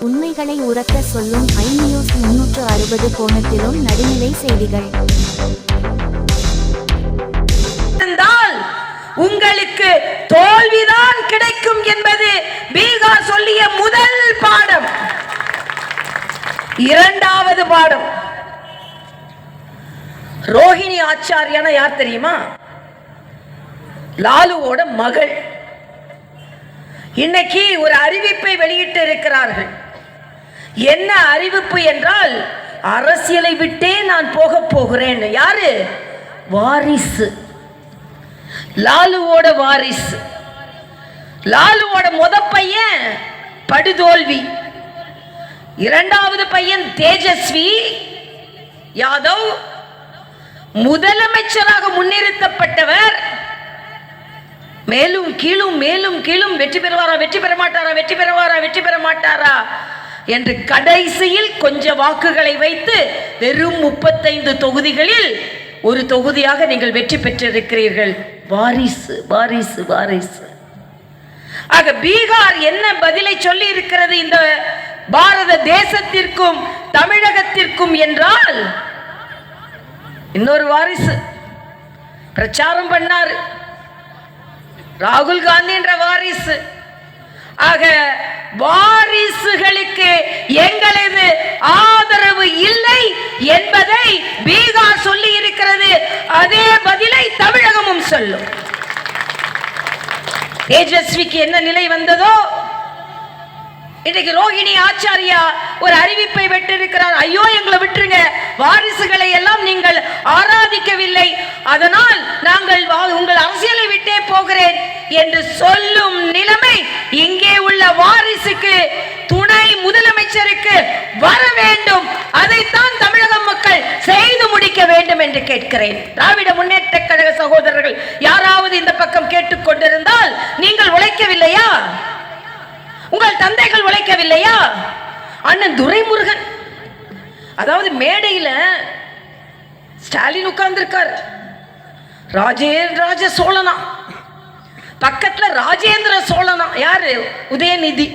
உண்மைகளை உரக்க சொல்லும் ஐ நியூஸ் முன்னூற்று அறுபது கோணத்திலும் நடுநிலை செய்திகள். உங்களுக்கு தோல்விதான் கிடைக்கும் என்பது பீகார் சொல்லிய முதல் பாடம். இரண்டாவது பாடம். ரோஹிணி ஆச்சாரியானா யார் தெரியுமா? லாலுவோட மகள். இன்னைக்கு ஒரு அறிவிப்பை வெளியிட்டு இருக்கிறார்கள் என்ன அறிவிப்பு என்றால் அரசியலை விட்டே நான் போக போகிறேன். யாரு? வாரிசு. லாலுவோட வாரிசு. லாலுவோட முத பையன் படுதோல்வி. இரண்டாவது பையன் தேஜஸ்வி. யாதவ் முதலமைச்சராக முன் மேலும் கீழும் மேலும் கீழும் வெற்றி பெறுவாரா வெற்றி பெற மாட்டாரா வெற்றி பெறுவாரா வெற்றி பெற மாட்டாரா என்று கடைசியில் கொஞ்ச வாக்குகளை வைத்து வெறும் முப்பத்தைந்து தொகுதிகளில் ஒரு தொகுதியாக நீங்கள் வெற்றி பெற்றிருக்கிறீர்கள். வாரிசு வாரிசு வாரிசு. ஆக பீகார் என்ன பதிலை சொல்லி இருக்கிறது இந்த பாரத தேசத்திற்கும் தமிழகத்திற்கும் என்றால் இன்னொரு வாரிசு பிரச்சாரம் பண்ணாரு. ராகுல் காந்தி என்ற வாரிசு. ஆக வாரிசுகளுக்கு எங்களது ஆதரவு இல்லை என்பதை பீகார் சொல்லி இருக்கிறது. அதே பதிலை தமிழகமும் சொல்லும். தேஜஸ்விக்கு என்ன நிலை வந்ததோ? இன்னைக்கு ரோஹிணி ஆச்சாரியா ஒரு அறிவிப்பை விட்டிருக்கிறார். ஐயோ எங்களை விட்டுருங்க. வாரிசுகளை எல்லாம் நீங்கள் ஆராதிக்கவில்லை. அதனால் நாங்கள் வா- உங்கள் அரசு என்று சொல்லும் நிலைமை இங்கே உள்ள வாரிசுக்கு துணை முதலமைச்சருக்கு வர வேண்டும். அதைத்தான் தமிழக மக்கள் செய்து முடிக்க வேண்டும் என்று கேட்கிறேன். திராவிட முன்னேற்ற கழக சகோதரர்கள் யாராவது இந்த பக்கம் கேட்டுக்கொண்டிருந்தால் நீங்கள் உழைக்கவில்லையா? உங்கள் தந்தைகள் உழைக்கவில்லையா? அண்ணன் துரைமுருகன் அதாவது மேடையில ஸ்டாலின் உட்கார்ந்திருக்கார். ராஜேந்திர சோழனா பக்கத்தில் ராஜேந்திர சோழனா யாரு? உதயநிதி.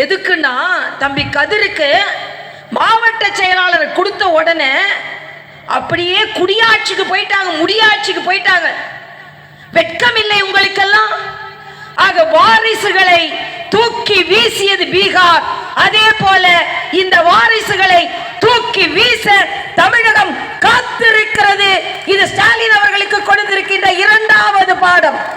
எதுக்குன்னா தம்பி கதிருக்கு மாவட்ட செயலாளர் கொடுத்த உடனே அப்படியே குடியாட்சிக்கு போயிட்டாங்க முடியாட்சிக்கு போயிட்டாங்க. வெட்கமில்லை உங்களுக்கெல்லாம்? ஆக வாரிசுகளை தூக்கி வீசியது பீகார். அதே போல இந்த வாரிசுகளை தூக்கி வீச தமிழகம் காத்திருக்கிறது. இது ஸ்டாலின் அவர்களுக்கு கொடுத்திருக்கின்ற இரண்டாவது பாடம்.